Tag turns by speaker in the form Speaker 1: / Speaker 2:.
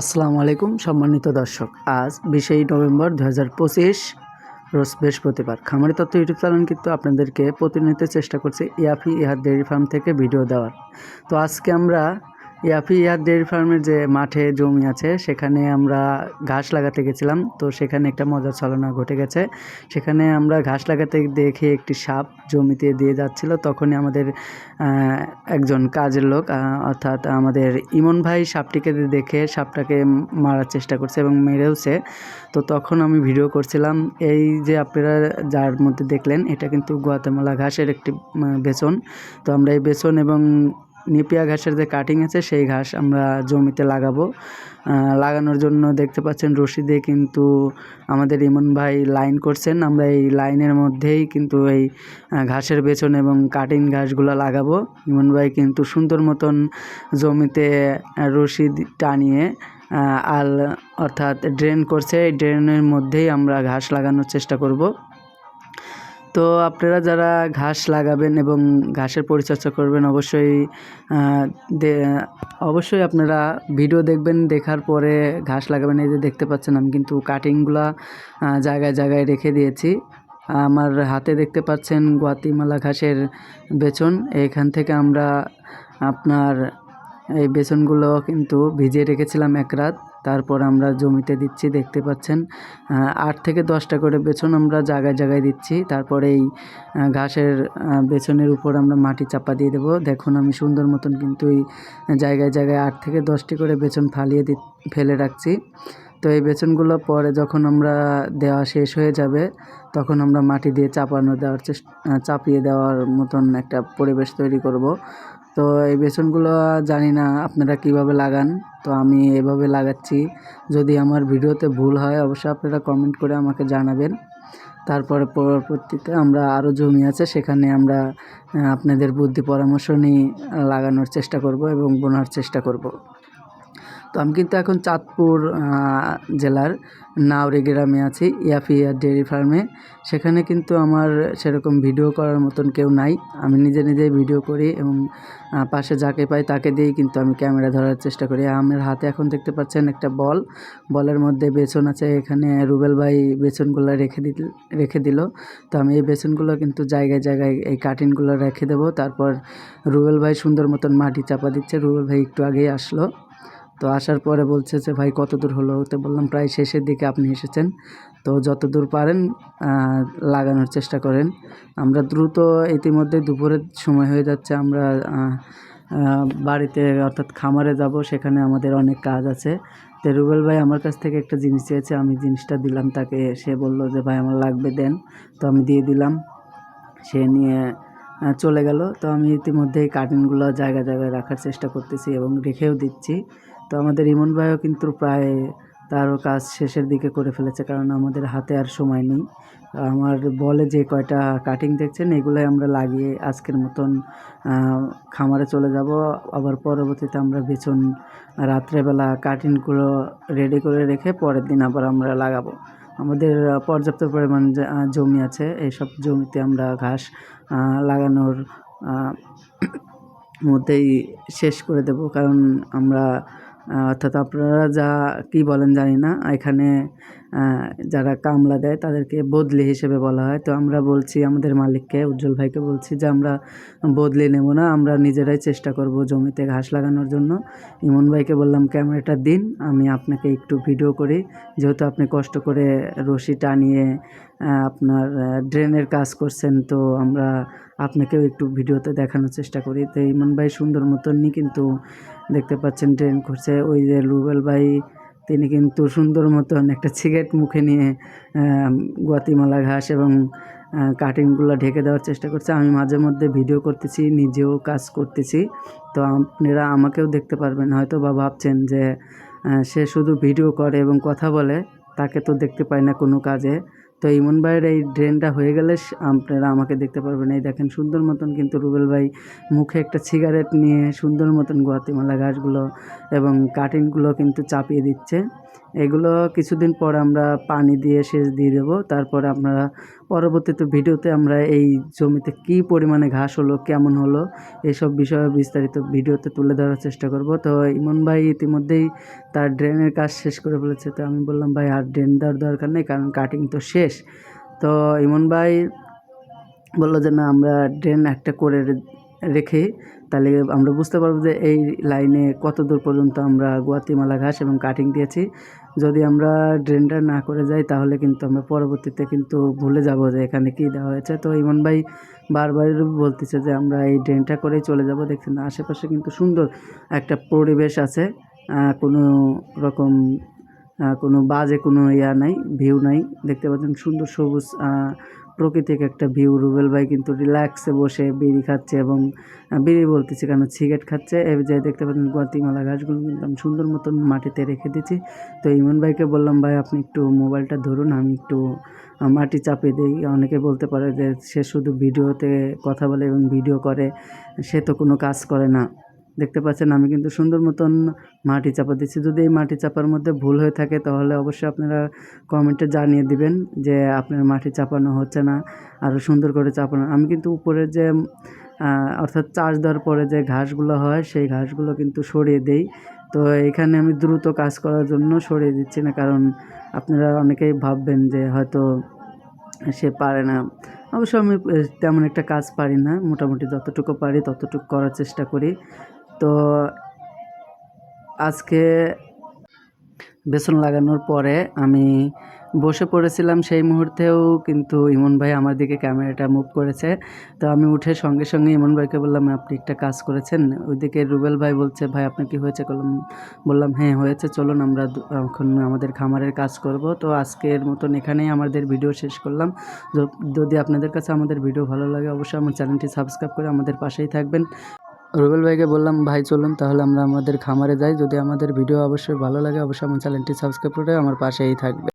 Speaker 1: আসসালামু আলাইকুম, সম্মানিত দর্শক। আজ বিশেই নভেম্বর দু হাজার পঁচিশ, রোজ বৃহস্পতিবার। খামারি তত্ত্ব ইউটিউব চ্যানেল কিন্তু আপনাদেরকে প্রতিনিয়ত চেষ্টা করছে ইয়াফি ইহার ডেয়ারি ফার্ম থেকে ভিডিও দেওয়ার। তো আজকে আমরা ইয়াফি ইহার ডেয়ারি ফার্মের যে মাঠে জমি আছে, সেখানে আমরা ঘাস লাগাতে গেছিলাম। তো সেখানে একটা মজার ছলনা ঘটে গেছে। সেখানে আমরা ঘাস লাগাতে দেখে একটি সাপ জমিতে দিয়ে যাচ্ছিল। তখনই আমাদের একজন কাজের লোক অর্থাৎ আমাদের ইমন ভাই সাপটিকে দেখে সাপটাকে মারার চেষ্টা করছে এবং মেরেওছে তো তখন আমি ভিডিও করছিলাম। এই যে আপনারা যার মধ্যে দেখলেন, এটা কিন্তু গুয়াতেমালা ঘাসের একটি বেচন তো আমরা এই বেচন এবং নেপিয়া ঘাসের যে কাটিং আছে, সেই ঘাস আমরা জমিতে লাগাবো। লাগানোর জন্য দেখতে পাচ্ছেন রশি দিয়ে কিন্তু আমাদের ইমন ভাই লাইন করছেন। আমরা এই লাইনের মধ্যেই কিন্তু এই ঘাসের বেচন এবং কাটিং ঘাসগুলো লাগাবো। ইমন ভাই কিন্তু সুন্দর মতন জমিতে রশি টানিয়ে আল অর্থাৎ ড্রেন করছে। এই ড্রেনের মধ্যেই আমরা ঘাস লাগানোর চেষ্টা করব। তো আপনারা যারা ঘাস লাগাবেন এবং ঘাসের পরিচর্যা করবেন, অবশ্যই অবশ্যই আপনারা ভিডিও দেখবেন, দেখার পরে ঘাস লাগাবেন। এই যে দেখতে পাচ্ছেন, আমি কিন্তু কাটিংগুলা জায়গায় জায়গায় রেখে দিয়েছি। আমার হাতে দেখতে পাচ্ছেন গুয়াতিমালা ঘাসের বেচন। এইখান থেকে আমরা আপনার এই বেসনগুলো কিন্তু ভিজিয়ে রেখেছিলাম এক রাত। তারপর আমরা জমিতে দিচ্ছি, দেখতে পাচ্ছেন আট থেকে দশটা করে বেছন আমরা জায়গায় জায়গায় দিচ্ছি। তারপরে এই ঘাসের বেছনের উপর আমরা মাটি চাপা দিয়ে দেবো। দেখুন, আমি সুন্দর মতন কিন্তু এই জায়গায় জায়গায় আট থেকে দশটি করে বেছন ফালিয়ে দি, ফেলে রাখছি। তো এই বেসনগুলো পরে যখন আমরা দেওয়া শেষ হয়ে যাবে, তখন আমরা মাটি দিয়ে চাপানো দেওয়ার চেষ্টা চাপিয়ে দেওয়ার মতন একটা পরিবেশ তৈরি করব। তো এই বেসনগুলো জানি না আপনারা কীভাবে লাগান, তো আমি এভাবে লাগাচ্ছি। যদি আমার ভিডিওতে ভুল হয়, অবশ্যই আপনারা কমেন্ট করে আমাকে জানাবেন। তারপরে পরবর্তীতে আমরা আরও জমি আছে, সেখানে আমরা আপনাদের বুদ্ধি পরামর্শ নিয়ে লাগানোর চেষ্টা করব এবং বোনার চেষ্টা করব। আমি কিন্তু এখন চাঁদপুর জেলার নাওরে গ্রামে আছি, ইয়াফিয়া ডেয়ারি ফার্মে। সেখানে কিন্তু আমার সেরকম ভিডিও করার মতন কেউ নাই। আমি নিজে নিজেই ভিডিও করি এবং পাশে যাকে পাই তাকে দিয়েই কিন্তু আমি ক্যামেরা ধরার চেষ্টা করি। আমার হাতে এখন দেখতে পাচ্ছেন একটা বল। বলের মধ্যে বেসন আছে, এখানে রুবেল ভাই বেসনগুলো রেখে দিল রেখে দিল। তো আমি এই বেসনগুলো কিন্তু জায়গায় জায়গায় এই কাটিংগুলো রেখে দেবো। তারপর রুবেল ভাই সুন্দর মতন মাটি চাপা দিচ্ছে। রুবেল ভাই একটু আগেই আসলো। তো আসার পরে বলছে যে, ভাই, কত দূর হলো? তো বললাম, প্রায় শেষের দিকে আপনি এসেছেন। তো যত দূর পারেন লাগানোর চেষ্টা করেন। আমরা দ্রুত ইতিমধ্যে দুপুরের সময় হয়ে যাচ্ছে। আমরা বাড়িতে অর্থাৎ খামারে যাব, সেখানে আমাদের অনেক কাজ আছে। তো রুবেল ভাই আমার কাছ থেকে একটা জিনিস চেয়েছে, আমি জিনিসটা দিলাম তাকে। সে বলল যে, ভাই, আমার লাগবে, দেন। তো আমি দিয়ে দিলাম। সে নিয়ে চলে গেল। তো আমি ইতিমধ্যেই কার্টুনগুলো জায়গায় জায়গায় রাখার চেষ্টা করতেছি এবং রেখেও দিচ্ছি। তো আমাদের ইমন ভাইও কিন্তু প্রায় তারও কাজ শেষের দিকে করে ফেলেছে, কারণ আমাদের হাতে আর সময় নেই। আমার বলে যে কয়টা কাটিং দেখছেন, এগুলোই আমরা লাগিয়ে আজকের মতন খামারে চলে যাব। আবার পরবর্তীতে আমরা বেচন রাত্রেবেলা কাটিংগুলো রেডি করে রেখে পরের দিন আবার আমরা লাগাবো। আমাদের পর্যাপ্ত পরিমাণ জমি আছে এইসব জমিতে আমরা ঘাস লাগানোর মধ্যেই শেষ করে দেব। কারণ আমরা অর্থাৎ আপনারা যা কি বলেন জানি না এখানে যারা কামলা দেয় তাদেরকে বদলি হিসেবে বলা হয়। তো আমরা বলছি, আমাদের মালিককে, উজ্জ্বল ভাইকে বলছি যে, আমরা বদলি নেব না, আমরা নিজেরাই চেষ্টা করব জমিতে ঘাস লাগানোর জন্য। ইমন ভাইকে বললাম, ক্যামেরাটা দিন, আমি আপনাকে একটু ভিডিও করি। যেহেতু আপনি কষ্ট করে রশি টানিয়ে আপনার ড্রেনের কাজ করছেন, তো আমরা আপনাকেও একটু ভিডিওতে দেখানোর চেষ্টা করি। তো ইমন ভাই সুন্দর মতনই কিন্তু দেখতে পাচ্ছেন, ড্রেন করছে ওই যে রুবেল ভাই তিনি কিন্তু সুন্দর মতন একটা সিগারেট মুখে নিয়ে গুয়াতিমালা ঘাস এবং কাটিংগুলো ঢেকে দেওয়ার চেষ্টা করছে। আমি মাঝে মধ্যে ভিডিও করতেছি, নিজেও কাজ করতেছি। তো আপনারা আমাকেও দেখতে পারবেন। হয়তো বা ভাবছেন যে সে শুধু ভিডিও করে এবং কথা বলে, তাকে তো দেখতে পায় না কোনো কাজে। তো ইমন ভাইয়ের এই ড্রেনটা হয়ে গেলে আপনারা আমাকে দেখতে পারবেন। এই দেখেন সুন্দর মতন কিন্তু রুবেল ভাই মুখে একটা সিগারেট নিয়ে সুন্দর মতন গুয়াতিমালা ঘাসগুলো এবং কাটিংগুলো কিন্তু চাপিয়ে দিচ্ছে। এগুলো কিছুদিন পর আমরা পানি দিয়ে সেচ দিয়ে দেবো। তারপরে আপনারা পরবর্তীতে ভিডিওতে আমরা এই জমিতে কি পরিমাণে ঘাস হলো, কেমন হলো, এসব বিষয়ে বিস্তারিত ভিডিওতে তুলে ধরার চেষ্টা করব। তো ইমন ভাই ইতিমধ্যেই তার ড্রেনের কাজ শেষ করে ফেলেছে। তো আমি বললাম, ভাই, আর ড্রেন দেওয়ার দরকার নেই, কারণ কাটিং তো শেষ। তো ইমন ভাই বলল যে, না, আমরা ড্রেন একটা করে রেখে তাহলে আমরা বুঝতে পারব যে এই লাইনে কত দূর পর্যন্ত আমরা গুয়াতিমালা ঘাস এবং কাটিং দিয়েছি। যদি আমরা ড্রেনটা না করে যাই তাহলে কিন্তু আমরা পরবর্তীতে কিন্তু ভুলে যাব যে এখানে কী দেওয়া হয়েছে। তো ইমন ভাই বারবার বলতেছে যে, আমরা এই ড্রেনটা করেই চলে যাব। দেখছেন আশেপাশে কিন্তু সুন্দর একটা পরিবেশ আছে। কোনো রকম কোনো বাজে কোনো ইয়া নাই ভিউ নাই। দেখতে পাচ্ছেন সুন্দর সবুজ প্রকৃতিক একটা ভিউ রুবেল ভাই কিন্তু রিল্যাক্সে বসে বিড়ি খাচ্ছে এবং বিড়ি বলতেছি কেন সিগারেট খাচ্ছে। এই যে দেখতে পাচ্ছেন গুয়াতিমালা গাছগুলো কিন্তু আমি সুন্দর মতন মাটিতে রেখে দিচ্ছি। তো ইমন ভাইকে বললাম, ভাই, আপনি একটু মোবাইলটা ধরুন, আমি একটু মাটি চাপিয়ে দিই। অনেকে বলতে পারে যে সে শুধু ভিডিওতে কথা বলে এবং ভিডিও করে, সে তো কোনো কাজ করে না। দেখতে পাচ্ছেন, আমি কিন্তু সুন্দর মতন মাটি চাপা দিচ্ছি। যদি এই মাটি চাপার মধ্যে ভুল হয়ে থাকে, তাহলে অবশ্যই আপনারা কমেন্টে জানিয়ে দিবেন যে আপনার মাটি চাপানো হচ্ছে না আরও সুন্দর করে চাপানো। আমি কিন্তু উপরে যে অর্থাৎ চার্জ দেওয়ার পরে যে ঘাসগুলো হয়, সেই ঘাসগুলো কিন্তু সরিয়ে দেই। তো এখানে আমি দ্রুত কাজ করার জন্য সরিয়ে দিচ্ছি না, কারণ আপনারা অনেকেই ভাববেন যে হয়তো সে পারে না। অবশ্য আমি তেমন একটা কাজ পারি না, মোটামুটি যতটুকু পারি ততটুকু করার চেষ্টা করি। তো আজকে বেসন লাগানোর পরে আমি বসে পড়েছিলাম সেই মুহূর্তেও কিন্তু ইমন ভাই আমার দিকে ক্যামেরাটা মুভ করেছে। তো আমি উঠে সঙ্গে সঙ্গে ইমন ভাইকে বললাম, আপনি একটা কাজ করেছেন? ওইদিকে রুবেল ভাই বলছে, ভাই, আপনার কি হয়েছে? বললাম বললাম হ্যাঁ হয়েছে, চলুন আমরা এখন আমাদের খামারের কাজ করব। তো আজকের মতন এখানেই আমাদের ভিডিও শেষ করলাম। যদি আপনাদের কাছে আমাদের ভিডিও ভালো লাগে, অবশ্যই আমার চ্যানেলটি সাবস্ক্রাইব করে আমাদের পাশেই থাকবেন। রুবেল ভাইকে বললাম, ভাই, চলুন তাহলে আমরা আমাদের খামারে যাই। যদি আমাদের ভিডিও অবশ্যই ভালো লাগে, অবশ্যই আমার চ্যানেলটি সাবস্ক্রাইব করে আমার পাশেই থাকবে।